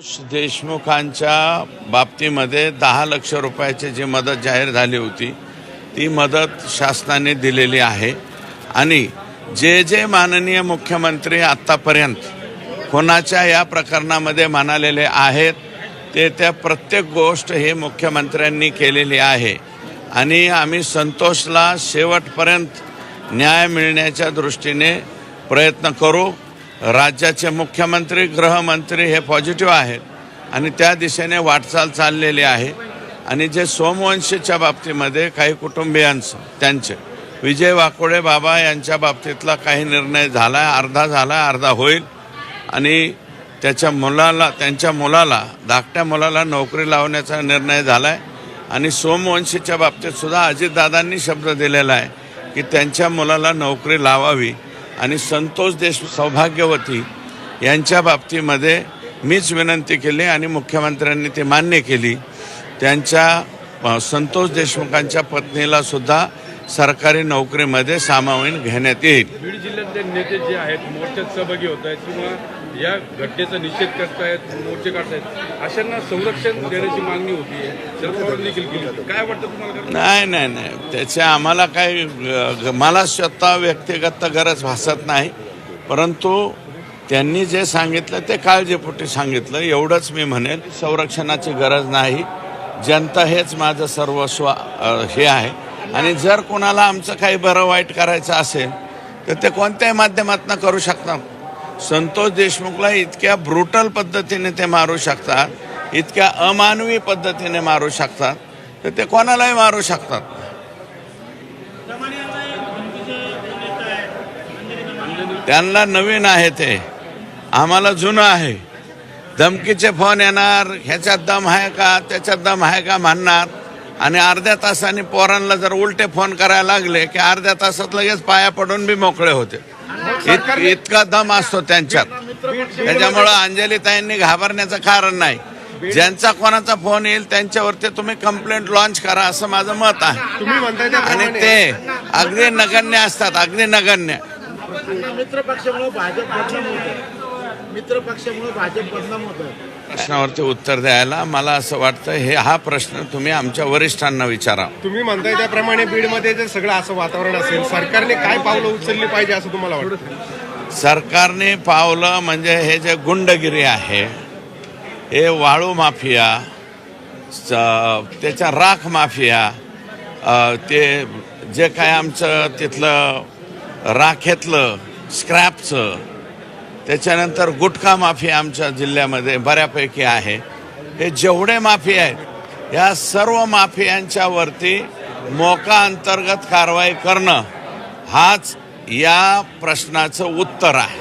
देशमुखांच्या बाबतीमध्ये दहा लक्ष रुपयाची जी मदत जाहीर झाली होती ती मदत शासनाने दिलेली आहे. आणि जे जे माननीय मुख्यमंत्री आत्तापर्यंत कोणाच्या या प्रकरणामध्ये म्हणालेले आहेत ते त्या प्रत्येक गोष्ट हे मुख्यमंत्र्यांनी केलेली आहे. आणि आम्ही संतोषला शेवटपर्यंत न्याय मिळण्याच्या दृष्टीने प्रयत्न करू. राज्याचे मुख्यमंत्री गृहमंत्री हे पॉझिटिव्ह आहेत. आणि त्या दिशेने वाटचाल चाललेली आहे. आणि जे सोमवंशीच्या बाबतीमध्ये काही कुटुंबियांचं त्यांचे. विजय वाकोडे बाबा यांच्या बाबतीतला काही निर्णय झाला आहे अर्धा झाला आहे अर्धा होईल. आणि त्याच्या मुलाला त्यांच्या मुलाला धाकट्या मुलाला नोकरी लावण्याचा निर्णय झाला आहे आणि सोमवंशीच्या बाबतीत सुद्धा अजितदादांनी शब्द दिलेला आहे की त्यांच्या मुलाला नोकरी लावावी. आणि संतोष देश सौभाग्यवती यांच्या बाबतीमध्ये मीच विनंती केली आणि मुख्यमंत्र्यांनी ती मान्य केली. त्यांच्या संतोष देशमुखांच्या पत्नीला सुद्धा सरकारी नोकरीमध्ये सामावून घेण्यात येईल. बीड जिल्ह्यातले नेते जे आहेत मोर्चात सहभागी होत आहेत किंवा या घटनेचा निषेध करतायत मोर्चे काढतायत अशांना संरक्षण देण्याची मागणी होती. शरद पवारांनी देखील केली होती. काय वाटतं तुम्हाला? नाही नाही नाही. त्याचे आम्हाला काही ग- मला स्वतः व्यक्तिगत गरज भासत नाही. परंतु त्यांनी जे सांगितलं ते काळजीपोटी सांगितलं. एवढंच मी म्हणेल संरक्षणाची गरज नाही. जनता हेच माझं सर्वस्व हे आहे. आणि जर कोणाला आमचं काही बरं वाईट करायचं असेल तर ते कोणत्याही माध्यमातून करू शकतात. संतोष देशमुखला इतक्या ब्रुटल पद्धतीने ते मारू शकतात इतक्या अमानवी पद्धतीने मारू शकतात तर ते कोणालाही मारू शकतात. त्यांना नवीन आहे ते. आम्हाला जुनं आहे. धमकीचे फोन येणार ह्याच्यात दम आहे का त्याच्यात दम आहे का म्हणणार. आणि अर्ध्या तासाने पोरांना जर उलटे फोन करायला लागले की अर्ध्या तासात लगेच पाया पडून बी मोकळे होते. इत- इतका दम असतो त्यांच्यात. त्याच्यामुळं अंजलीताईंनी घाबरण्याचं कारण नाही. ज्यांचा कोणाचा फोन येईल त्यांच्यावरती तुम्ही कंप्लेंट लॉन्च करा असं माझं मत आहे. तुम्ही म्हणताय आणि ते अगदी नगण्य असतात अगदी नगण्य. मित्र पक्षामुळे भाजप बदनाम होतं प्रश्नावरती उत्तर द्यायला मला असं वाटतं हे हा प्रश्न तुम्ही आमच्या वरिष्ठांना विचारा. तुम्ही म्हणताय त्याप्रमाणे बीडमध्ये जर सगळं असं वातावरण असेल सरकारने काय पावलं उचलली पाहिजे असं तुम्हाला वाटतं? सरकारने पावलं म्हणजे हे जे गुंडगिरी आहे हे वाळू माफिया स- त्याच्या राख माफिया ते जे काय आमचं तिथलं राखेतलं स्क्रॅपचं त्याच्यानंतर गुटखा माफिया आमच्या जिल्ह्यामध्ये बऱ्यापैकी आहे. हे जेवढे माफिया आहेत या सर्व माफियांच्या वरती मोका अंतर्गत कारवाई करणं हाच या प्रश्नाचं उत्तर आहे.